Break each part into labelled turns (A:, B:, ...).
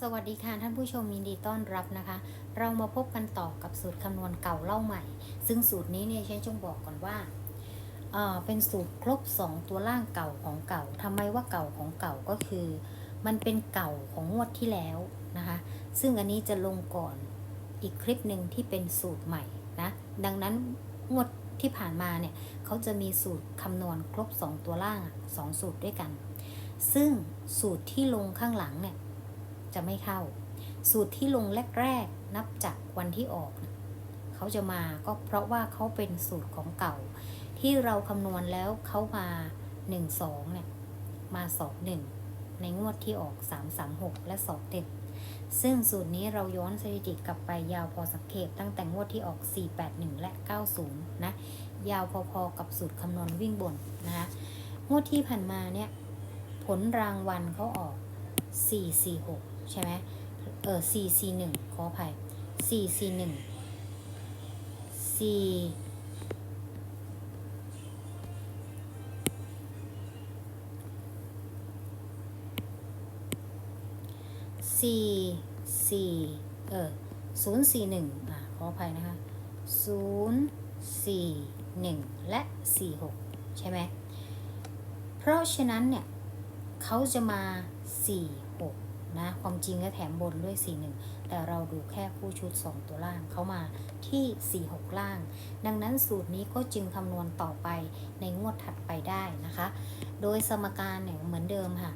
A: สวัสดีค่ะท่านผู้ชมยินดีต้อนรับนะคะ เรามาพบกันต่อกับสูตรคำนวณเก่าเล่าใหม่ ซึ่งสูตรนี้เนี่ยฉันจงบอกก่อนว่าเอ่อเป็นสูตรครบ 2 ตัวล่างเก่าของเก่าทำไมว่าเก่าของเก่าก็คือ มันเป็นเก่าของงวดที่แล้วนะคะ ซึ่งอันนี้จะลงก่อนอีกคลิปหนึ่งที่เป็นสูตรใหม่นะดังนั้นงวดที่ผ่านมาเนี่ยเขาจะมีสูตรคำนวณครบ 2 ตัวล่างอะสองสูตรด้วยกัน ซึ่งสูตรที่ลงข้างหลังเนี่ย จะไม่เข้า สูตรที่ลงแรกๆ นับจากวันที่ออกเขาจะมาก็เพราะว่าเขาเป็นสูตรของเก่า ที่เราคำนวณแล้วเขามา 1 2เนี่ยมา 2 1 ในงวดที่ออก 3 3 6 และ2เด็ดซึ่งสูตรนี้เราย้อนสถิติกลับไปยาวพอสังเกตตั้งแต่งวดที่ออก 481 และ 90 นะ ยาวพอๆกับสูตรคำนวณวิ่งบนนะคะงวดที่ผ่านมาเนี่ย ผลรางวัลเขาออก 446ใช่ไหมเออ441ขออภัย441 4สี่สี่เออศูนย์สี่หนึ่งอะขออภัยนะคะศูนย์สี่หนึ่งและสี่หกใช่ไหมเพราะฉะนั้นเนี่ยเขาจะมา สี่หกนะความจริงก็แถมบนด้วยสี่หนึ่งแต่เราดูแค่คู่ชุดสองตัวล่างเข้ามาที่สี่หกล่าง ดังนั้นสูตรนี้ก็จึงคำนวณต่อไปในงวดถัดไปได้นะคะ โดยสมการเนี่ยเหมือนเดิมค่ะ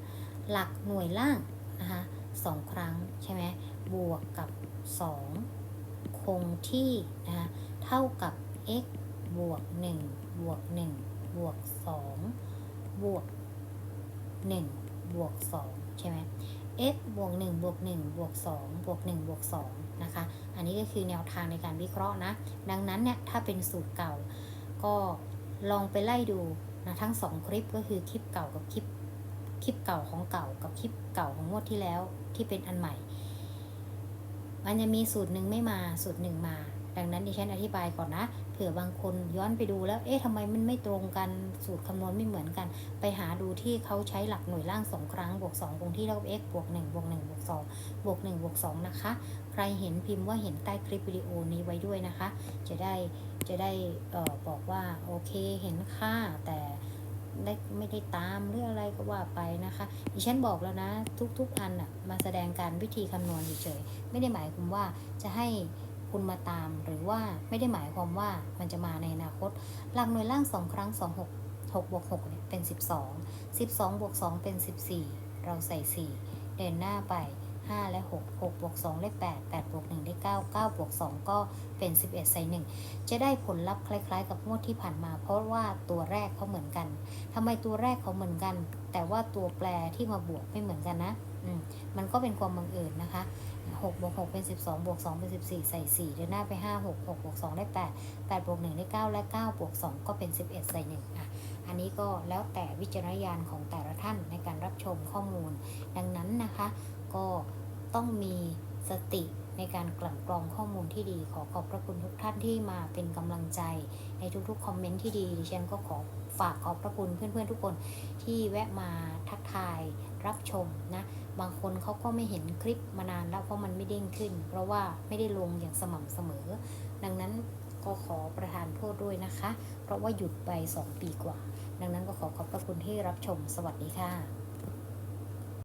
A: หลักหน่วยล่างนะคะสองครั้งใช่ไหมบวกกับ 2 คงที่นะคะเท่ากับ x บวก 1 บวก 1 บวก 2 บวก 1 บวก 2 ใช่ไหม x บวก1บวก1บวก2บวก1บวก2นะคะ อันนี้ก็คือแนวทางในการวิเคราะห์นะ ดังนั้นเนี่ยถ้าเป็นสูตรเก่า ก็ลองไปไล่ดูนะทั้ง 2 คลิปก็คือคลิปเก่ากับคลิปคลิปเก่าของเก่ากับคลิปเก่าของงวดที่แล้วที่เป็นอันใหม่ มันจะมีสูตรหนึ่งไม่มาสูตรหนึ่งมา ดังนั้นดิฉันอธิบายก่อนนะเผื่อบางคนย้อนไปดูแล้ว เอ๊ะทำไมมันไม่ตรงกันสูตรคำนวณไม่เหมือนกัน ไปหาดูที่เขาใช้หลักหน่วยล่างสองครั้งบวก2คงที่เท่ากับ x บวก1บวก1บวก2บวก1บวก2นะคะ ใครเห็นพิมพ์ว่าเห็นใต้คลิปวิดีโอนี้ไว้ด้วยนะคะ จะได้จะได้ออบอกว่าโอเคเห็นค่าแต่ได้ไม่ได้ตามหรืออะไรก็ว่าไปนะคะดิฉันบอกแล้วนะ ทุกๆอันอะมาแสดงการวิธีคำนวณเฉยๆไม่ได้หมายความว่าจะให้ คุณมาตาม หรือว่าไม่ได้หมายความว่ามันจะมาในอนาคต หลักหน่วยล่างสองครั้ง 2 6 6บวก6เนี่ยเป็น 12 12บวก2เป็น 14 เราใส่ 4 เดินหน้าไป 5 และ 6 6บวก2ได้ 8 8บวก1ได้ 9 9บวก2ก็เป็น 11 ใส่ 1 จะได้ผลลัพธ์คล้าย ๆ กับงวดที่ผ่านมา เพราะว่าตัวแรกเขาเหมือนกันทำไมตัวแรกเขาเหมือนกัน แต่ว่าตัวแปรที่มาบวกไม่เหมือนกันนะอืมมันก็เป็นความบังเอิญนะคะ6บวก6เป็น 12บวก2เป็น 14 ใส่4เดินหน้าไป 5 6 6บวก2ได้ 8 8บวก1ได้ 9 และ9บวก2ก็เป็น 11 ใส่1อะอันนี้ก็แล้วแต่วิจารณญาณของแต่ละท่านในการรับชมข้อมูล ดังนั้นนะคะ ก็ต้องมีสติในการกลั่นกรองข้อมูลที่ดี ขอขอบพระคุณทุกท่านที่มาเป็นกำลังใจในทุกๆคอมเมนต์ที่ดีดิฉันก็ขอฝากขอบพระคุณเพื่อนๆทุกคนที่แวะมาทักทายรับชมนะบางคนเขาก็ไม่เห็นคลิปมานานแล้วเพราะมันไม่เด้งขึ้น เพราะว่าไม่ได้ลงอย่างสม่ำเสมอ ดังนั้นก็ขอประทานโทษด้วยนะคะ เพราะว่าหยุดไป 2 ปีกว่า ดังนั้นก็ขอขอบพระคุณที่รับชม สวัสดีค่ะ